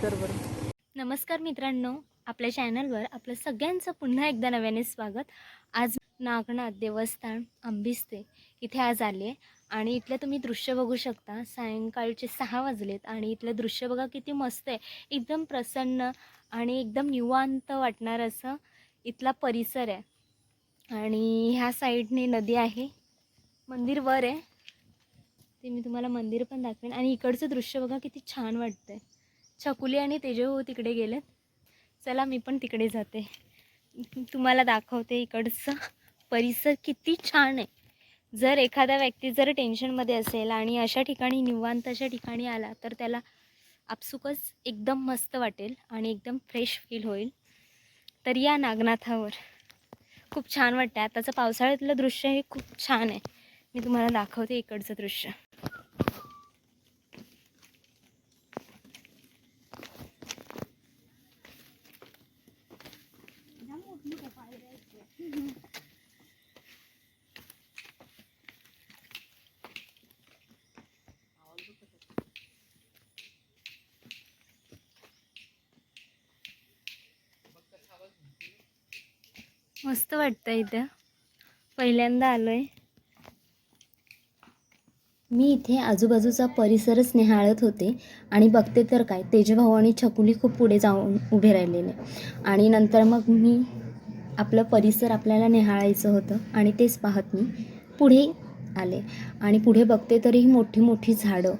नमस्कार मित्रांनो आपल्या चॅनलवर आपलं सगळ्यांचं पुन्हा एकदा नव्याने स्वागत. आज नागनाथ देवस्थान आंबिस्ते इथे आज आले आहे आणि इथलं तुम्ही दृश्य बघू शकता. सायंकाळचे सहा वाजलेत आणि इथलं दृश्य बघा किती मस्त आहे. एकदम प्रसन्न आणि एकदम निवांत वाटणार असं इथला परिसर आहे. आणि ह्या साईडने नदी आहे. मंदिर वर आहे. ते मी तुम्हाला मंदिर पण दाखवेन. आणि इकडचं दृश्य बघा किती छान वाटतं आहे छकुली आणि तेजभाऊ तिकडे गेलेत. चला मी पण तिकडे जाते. तुम्हाला दाखवते इकडचं परिसर किती छान आहे. जर एखादा व्यक्ती जर टेन्शनमध्ये असेल आणि अशा ठिकाणी निवांत अशा ठिकाणी आला तर त्याला आपसुकच एकदम मस्त वाटेल आणि एकदम फ्रेश फील होईल. तर या नागनाथावर. खूप छान वाटतं आताचं पावसाळ्यातलं दृश्य हे खूप छान आहे. मी तुम्हाला दाखवते इकडचं दृश्य. मस्त वाटतं इथं. पहिल्यांदा आलो आहे मी इथे आजूबाजूचा परिसरच निहाळत होते आणि बघते तर काय तेजभाऊ आणि छकुली खूप पुढे जाऊन उभे राहिलेले. आणि नंतर मग मी आपलं परिसर आपल्याला निहाळायचं होतं आणि तेच पाहत मी पुढे आले. आणि पुढे बघते तरीही ही मोठी मोठी झाडं.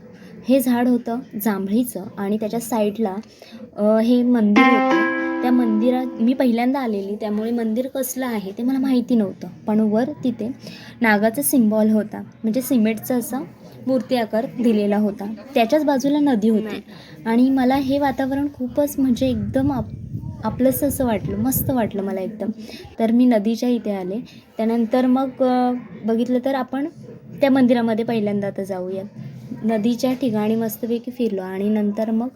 हे झाड होतं जांभळीचं आणि त्याच्या साईडला हे मंदिर होतं. त्या मंदिरात मी पहिल्यांदा आलेली त्यामुळे मंदिर कसलं आहे ते मला माहिती नव्हतं. पण वर तिथे नागाचा सिम्बॉल होता म्हणजे सिमेंटचा असा मूर्ती आकार दिलेला होता. त्याच्याच बाजूला नदी होती. आणि मला हे वातावरण खूपच म्हणजे एकदम आप आपलंसं असं वाटलं मस्त वाटलं मला एकदम. तर मी नदीच्या इथे आले. त्यानंतर मग बघितलं तर आपण त्या मंदिरामध्ये पहिल्यांदा आता जाऊया. नदीच्या ठिकाणी मस्तपैकी फिरलो आणि नंतर मग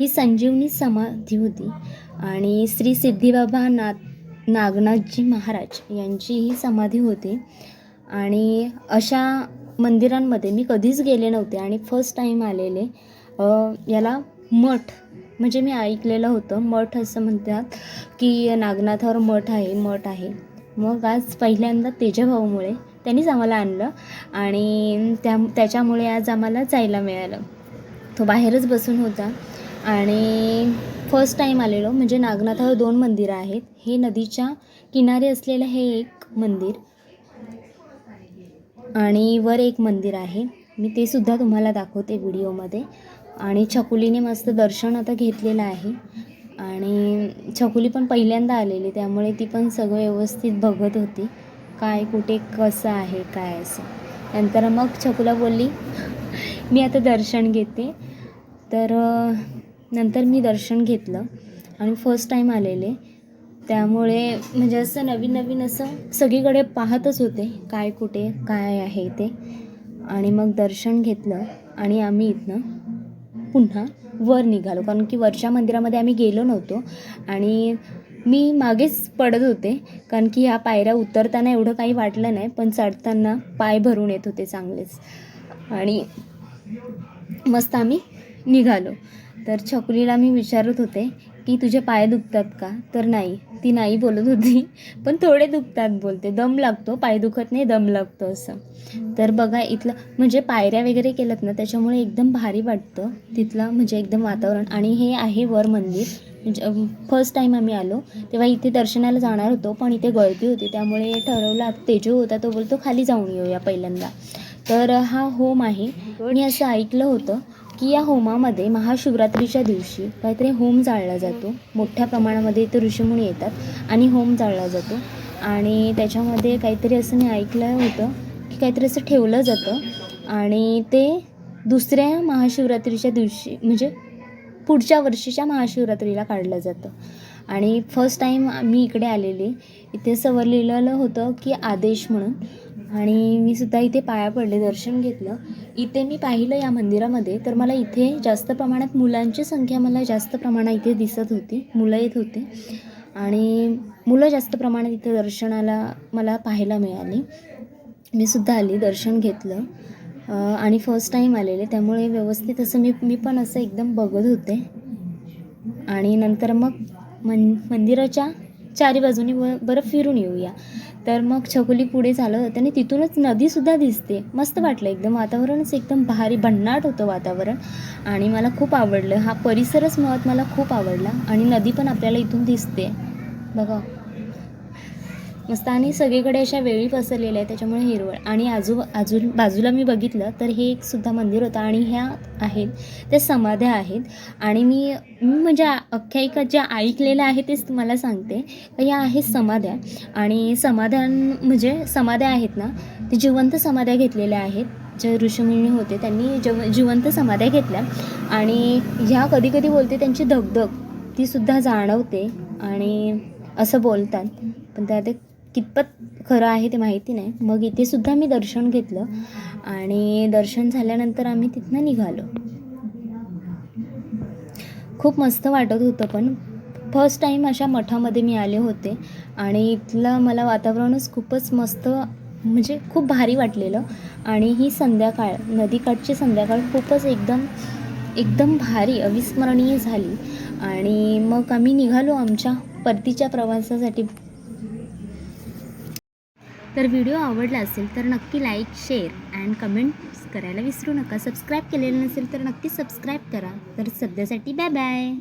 ही संजीवनी समाधी होती. आणि श्री सिद्धिबाबा नाथ नागनाथजी महाराज यांची ही समाधी होती. आणि अशा मंदिरांमध्ये मी कधीच गेले नव्हते आणि फर्स्ट टाईम आलेले. याला मठ म्हणजे मी ऐकलेलं होतं. मठ असं म्हणतात की नागनाथावर मठ आहे मठ आहे. मग आज पहिल्यांदा तेजभाऊमुळे त्यांनीच आम्हाला आणलं आणि त्या त्याच्यामुळे आज आम्हाला जायला मिळालं. तो बाहेरच बसून होता. आणि फर्स्ट टाईम आलेलो म्हणजे नागनाथावर दोन मंदिरं आहेत. हे नदीच्या किनारी असलेलं हे एक मंदिर आणि वर एक मंदिर आहे. मी ते सुद्धा तुम्हाला दाखवते व्हिडिओमध्ये. आणि छकुलीने मस्त दर्शन आता घेतलेलं आहे. आणि छकुली पण पहिल्यांदा आलेली त्यामुळे ती पण सगळं व्यवस्थित बघत होती. काय कुठे कसं आहे काय असं. नंतर मग छकुला बोलली मी आता दर्शन घेते. तर नंतर मी दर्शन घेतलं आणि फर्स्ट टाईम आलेले. त्यामुळे म्हणजे असं नवीन नवीन असं सगळीकडे पाहतच होते काय कुठे काय आहे ते. आणि मग दर्शन घेतलं आणि आम्ही इथनं पुन्हा वर निघालो. कारण की वरच्या मंदिरामध्ये आम्ही गेलो नव्हतो. आणि मी मागेच पडत होते. कारण की ह्या पायऱ्या उतरताना एवढं काही वाटलं नाही पण चढताना पाय भरून येत होते चांगलेच. आणि मस्त आम्ही निघालो. तर छकुलीला मी विचारत होते की तुझे पाय दुखतात का? तर नाही ती नाही बोलत होती पण थोडे दुखतात बोलते. दम लागतो पाय दुखत नाही दम लागतो असं. तर बघा इथलं म्हणजे पायऱ्या वगैरे केल्यात ना त्याच्यामुळे एकदम भारी वाटतं. तिथलं म्हणजे एकदम वातावरण. आणि हे आहे वर मंदिर. म्हणजे फर्स्ट टाईम आम्ही आलो. तेव्हा इथे दर्शनाला जाणार होतो पण इथे गर्दी होती. त्यामुळे ठरवलं तेजू होता तो बोलतो खाली जाऊन येऊया पहिल्यांदा. तर हा होम आहे. मी असं ऐकलं होतं की या होमामध्ये महाशिवरात्रीच्या दिवशी काहीतरी होम जाळला जातो. मोठ्या प्रमाणामध्ये इथे ऋषीमुनी येतात आणि होम जाळला जातो. आणि त्याच्यामध्ये काहीतरी असं मी ऐकलं होतं की काहीतरी असं ठेवलं जातं. आणि ते दुसऱ्या महाशिवरात्रीच्या दिवशी म्हणजे पुढच्या वर्षीच्या महाशिवरात्रीला काढलं जातं. आणि फर्स्ट टाईम मी इकडे आलेली. इथे असं लिहिलेलं होतं की आदेश म्हणून. आणि मी सुद्धा इथे पाया पडले दर्शन घेतलं. इथे मी पाहिलं या मंदिरामध्ये तर मला इथे जास्त प्रमाणात मुलांची संख्या मला जास्त प्रमाणात इथे दिसत होती मुलं येत होते. आणि मुलं जास्त प्रमाणात इथे दर्शनाला मला पाहायला मिळाली. मी सुद्धा आली दर्शन घेतलं. आणि फर्स्ट टाईम आलेले त्यामुळे व्यवस्थित असं मी मी पण असं एकदम बघत होते. आणि नंतर मग मन मंदिराच्या चारी बाजूनी ब बरं फिरून येऊया. तर मग छकुली पुढे झालं होतं आणि तिथूनच नदीसुद्धा दिसते. मस्त वाटलं एकदम. वातावरणच एकदम भारी भन्नाट होतं वातावरण. आणि मला खूप आवडलं. हा परिसरच मुळात मला खूप आवडला. आणि नदी पण आपल्याला इथून दिसते. बघा. मस्त. आणि सगळीकडे अशा वेळी पसरलेल्या आहेत त्याच्यामुळे हिरवळ. आणि आजू आजू बाजूला मी बघितलं तर हे एक सुद्धा मंदिर होतं आणि ह्या आहेत. त्या समाध्या आहेत. आणि मी मी म्हणजे अख्यायिका जे ज्या आहे तेच तुम्हाला सांगते. तर ह्या आहेत समाध्या. आणि समाध्या म्हणजे समाध्या आहेत ना ते जिवंत समाध्या घेतलेल्या आहेत. जे ऋषीमुनी होते त्यांनी जव जिवंत समाध्या घेतल्या. आणि ह्या कधी कधी बोलते त्यांची धगधग. ती सुद्धा जाणवते आणि असं बोलतात. पण त्या ते कितपत खरं आहे ते माहिती नाही. मग इथे सुद्धा मी दर्शन घेतलं आणि दर्शन झाल्यानंतर आम्ही तिथनं निघालो. खूप मस्त वाटत होतं पण फर्स्ट टाईम अशा मठामध्ये मी आले होते आणि इथलं मला वातावरणच खूपच मस्त म्हणजे खूप भारी वाटलेलं. आणि ही संध्याकाळ नदीकाठची संध्याकाळ खूपच एकदम एकदम भारी अविस्मरणीय झाली. आणि मग आम्ही निघालो आमच्या परतीच्या प्रवासासाठी. तर व्हिडिओ आवडला असेल तर नक्की लाईक शेअर अँड कमेंट्स करायला विसरू नका. सबस्क्राईब केलेलं नसेल तर नक्की सबस्क्राईब करा. तर सध्यासाठी बाय बाय